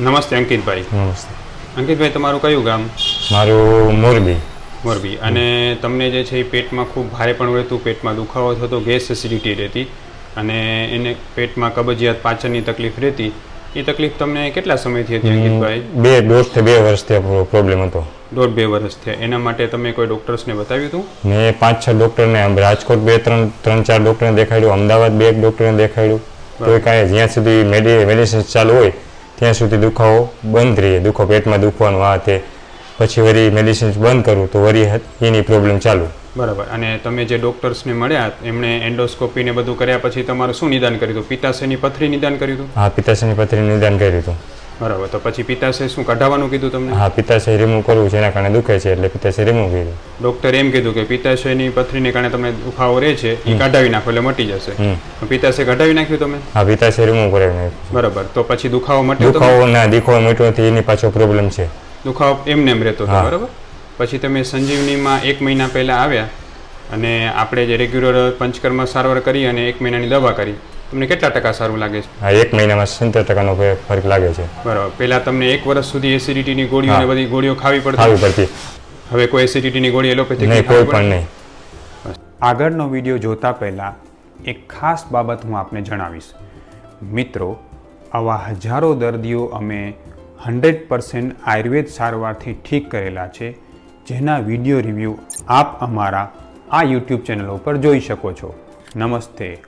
નમસ્તે અંકિતભાઈ. નમસ્તે. અંકિતભાઈ તમારું કયું ગામ? મારું મોરબી. મોરબી. અને તમને જે છે એ પેટમાં ખૂબ ભારે પણ રહેતું પેટમાં દુખાવો થતો ગેસ એસિડિટી રહેતી અને એને પેટમાં કબજિયાત પાચનની તકલીફ રહેતી. એ તકલીફ તમને કેટલા સમયથી હતી અંકિતભાઈ? બે દોઢથી બે વર્ષથી પ્રોબ્લેમ હતો. દોઢ બે વર્ષ થયા. એના માટે તમે કોઈ ડૉક્ટર્સને બતાવ્યું હતું? મેં પાંચ છ ડૉક્ટરને રાજકોટ બે ત્રણ ત્રણ ચાર ડૉક્ટરને દેખાડ્યું અમદાવાદ બે એક ડૉક્ટરને દેખાડ્યું. તો કાંઈ જ્યાં સુધી મેડિ મેડિસિન ચાલુ હોય ત્યાં સુધી દુખાવો બંધ રહીએ દુખો પેટમાં દુખવાનું આ તે. પછી વળી મેડિસિન બંધ કરું તો વળી એની પ્રોબ્લેમ ચાલુ. બરાબર. અને તમે જે ડૉક્ટર્સને મળ્યા એમણે એન્ડોસ્કોપી ને બધું કર્યા પછી તમારું શું નિદાન કર્યું હતું? પિત્તાશયની પથરી નિદાન કર્યું હતું? હા પિત્તાશયની પથરી નિદાન કર્યું હતું. બરાબર તો પછી પિત્તાશય શું કઢાવવાનું કીધું તમને? હા પિત્તાશય રિમૂવ કરવું છે એના કારણે દુખે છે એટલે પિત્તાશય રિમૂવ કર્યું. ડોક્ટર એમ કીધું કે પિત્તાશયની પથરીને કારણે તમને દુખાવો રહે છે એ કઢાવી નાખો એટલે મટી જશે. પિત્તાશય કઢાવી નાખ્યું તમે? હા પિત્તાશય રિમૂવ કરાવી નાખ્યું. બરાબર તો પછી દુખાવો મટ્યો? દુખાવો ના દીખો મટ્યો નથી એની પાછો પ્રોબ્લેમ છે. દુખાવો એમને એમ રહેતો હતો બરાબર? પછી તમે સંજીવનીમાં એક મહિના પહેલાં આવ્યા અને આપણે જે રેગ્યુલર પંચકર્મ સારવાર કરી અને એક મહિનાની દવા કરી. તમને કેટલા ટકા સારું લાગે છે? હા એક મહિનામાં સિત્તેર ટકાનો ફરક લાગે છે. બરાબર. પહેલાં તમને એક વર્ષ સુધી એસિડિટીની ગોળીઓ. અને બધી ગોળીઓ ખાવી પડતી. ખાવી પડતી. હવે કોઈ એસિડિટીની ગોળી એલોપેથિક નહીં કોઈ પણ નહીં. આગળનો વીડિયો જોતા પહેલાં એક ખાસ બાબત હું આપને જણાવીશ. મિત્રો આવા હજારો દર્દીઓ અમે હંડ્રેડ પર્સન્ટ આયુર્વેદ સારવારથી ઠીક કરેલા છે જેના વીડિયો રિવ્યૂ આપ અમારા આ યુટ્યુબ ચેનલ ઉપર જોઈ શકો છો. નમસ્તે.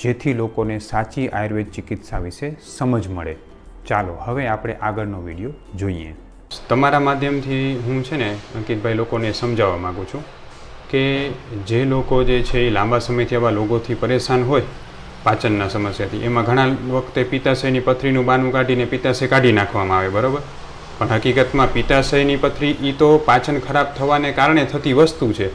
જેથી લોકોને સાચી આયુર્વેદ ચિકિત્સા વિશે સમજ મળે. ચાલો, હવે આપણે આગળનો વીડિયો જોઈએ. તમારા માધ્યમથી હું છે ને, અંકિતભાઈ, લોકોને સમજાવવા માગું છું કે જે લોકો જે છે એ લાંબા સમયથી આવા લોકોથી પરેશાન હોય પાચનના સમસ્યાથી, એમાં ઘણા વખતે પિત્તાશયની પથરીનું બાનું કાઢીને પિત્તાશય કાઢી નાખવામાં આવે, બરાબર? પણ હકીકતમાં પિત્તાશયની પથરી એ તો પાચન ખરાબ થવાને કારણે થતી વસ્તુ છે.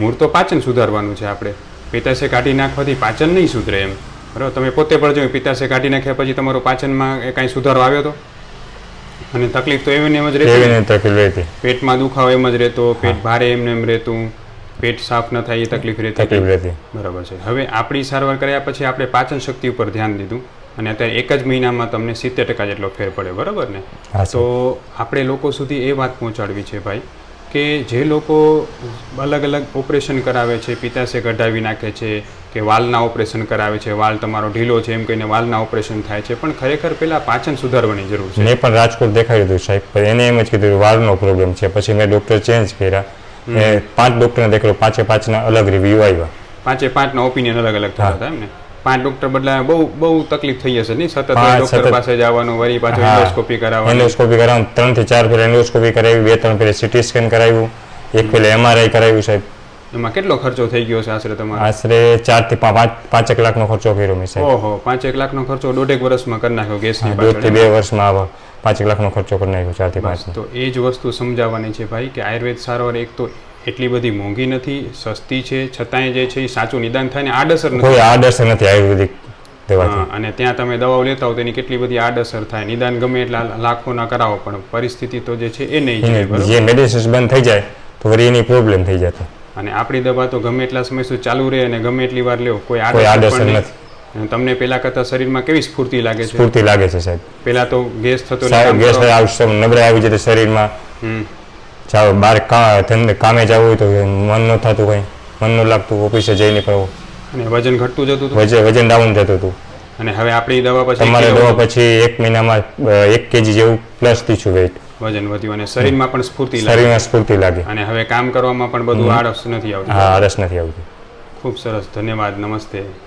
મૂળ તો પાચન સુધારવાનું છે આપણે. પિત્તાશય કાઢી નાખવાથી પાચન નહીં સુધરે એમ. બરાબર? તમે પોતે પણ જોયું પિત્તાશય કાઢી નાખ્યા પછી તમારો પાચનમાં કાંઈ સુધારો આવ્યો હતો અને તકલીફ તો એવી એમ જ રહેતી? પેટમાં દુખાવો એમ જ રહેતો પેટ ભારે એમને એમ રહેતું પેટ સાફ ન થાય એ તકલીફ રહેતી. તકલીફ રહેતી. બરાબર છે. હવે આપણી સારવાર કર્યા પછી આપણે પાચન શક્તિ ઉપર ધ્યાન દીધું અને અત્યારે એક જ મહિનામાં તમને સિત્તેર ટકા જેટલો ફેર પડે બરાબર ને? તો આપણે લોકો સુધી એ વાત પહોંચાડવી છે ભાઈ. કે જે લોકો અલગ અલગ ઓપરેશન કરાવે છે પિત્તાશય કઢાવી નાખે છે કે વાલના ઓપરેશન કરાવે છે વાલ તમારો ઢીલો છે એમ કહીને વાલના ઓપરેશન થાય છે પણ ખરેખર પહેલાં પાચન સુધારવાની જરૂર છે. મેં પણ રાજકોટ દેખાડ્યું દીધું સાહેબ એને એમ જ કીધું વાળનો પ્રોબ્લેમ છે. પછી મેં ડૉક્ટર ચેન્જ કર્યા. પાંચ ડૉક્ટરને દેખાડ્યું પાંચે પાંચના અલગ રિવ્યૂ આવ્યા. પાંચે પાંચના ઓપિનિયન અલગ અલગ થતા હતા એમ ને પાંચ ડોક્ટર બદલાય બહુ બહુ તકલીફ થઈ હશે નહીં? સતત ડોક્ટર. પાસે જવાનું વરી પાછું. એન્ડોસ્કોપી કરાવવાનું. એન્ડોસ્કોપી કરાવ્યું ત્રણથી ચાર ફેર એન્ડોસ્કોપી કરાવી બે ત્રણ ફેર સિટી સ્કેન કરાવ્યું. એક ફેર એમઆરઆઈ કરાવ્યું સાહેબ. એમાં કેટલો ખર્ચો થઈ ગયો છે આશરે તમારો? આશરે ચારથી પાંચ પાંચેક લાખનો ખર્ચો કર્યો મેં સાહેબ. ઓહો પાંચેક લાખનો ખર્ચો દોઢેક વર્ષમાં કરી નાખ્યો ગેસની દોઢથી બે વર્ષમાં આવા પાંચેક લાખનો ખર્ચો કરી નાખ્યો ચારથી પાંચ તો એ જ વસ્તુ સમજાવવાની છે ભાઈ કે આયુર્વેદ સારવાર એક તો એટલી બધી મોંઘી નથી સસ્તી છે છતાંય જે છે એ સાચું નિદાન થાય ને આડઅસર નથી. કોઈ આડઅસર નથી આયુર્વેદિક અને ત્યાં તમે દવાઓ લેતા હો તેની કેટલી બધી આડઅસર થાય. નિદાન ગમે એટલા લાખોના કરાવો પણ પરિસ્થિતિ તો જે છે એ નહીં જાય જે મેડિસિન્સ બંધ થઈ જાય તો વળી એની પ્રોબ્લેમ થઈ જતો અને આપણી દવા તો ગમે એટલા સમય સુધી ચાલુ રહે અને ગમે એટલી વાર લેવો કોઈ આડઅસર નથી. તમને પેલા કરતા શરીરમાં કેવી સ્ફૂર્તિ લાગે છે? સ્ફૂર્તિ લાગે છે સાહેબ. પેલા તો ગેસ થતો સાહેબ ગેસ આવશે નબળાઈ આવી જતી શરીરમાં. જાઓ બહાર કા ધંધે કામે જવું હોય તો મન ન થતું કંઈ. મન ન લાગતું ઓફિસે જઈને નીકળવું અને વજન ઘટતું જતું હતું? વજન વજન ડાઉન થતું હતું. અને હવે આપણી દવા પછી તમારે દવા પછી એક મહિનામાં એક કેજી જેવું પ્લસ થયું વેટ વજન વધ્યું અને શરીરમાં પણ સ્ફૂર્તિ લાગે. શરીરમાં સ્ફૂર્તિ લાગે. અને હવે કામ કરવામાં પણ બધું આળસ નથી આવતું. હા આળસ નથી આવતી. ખૂબ સરસ. ધન્યવાદ. નમસ્તે.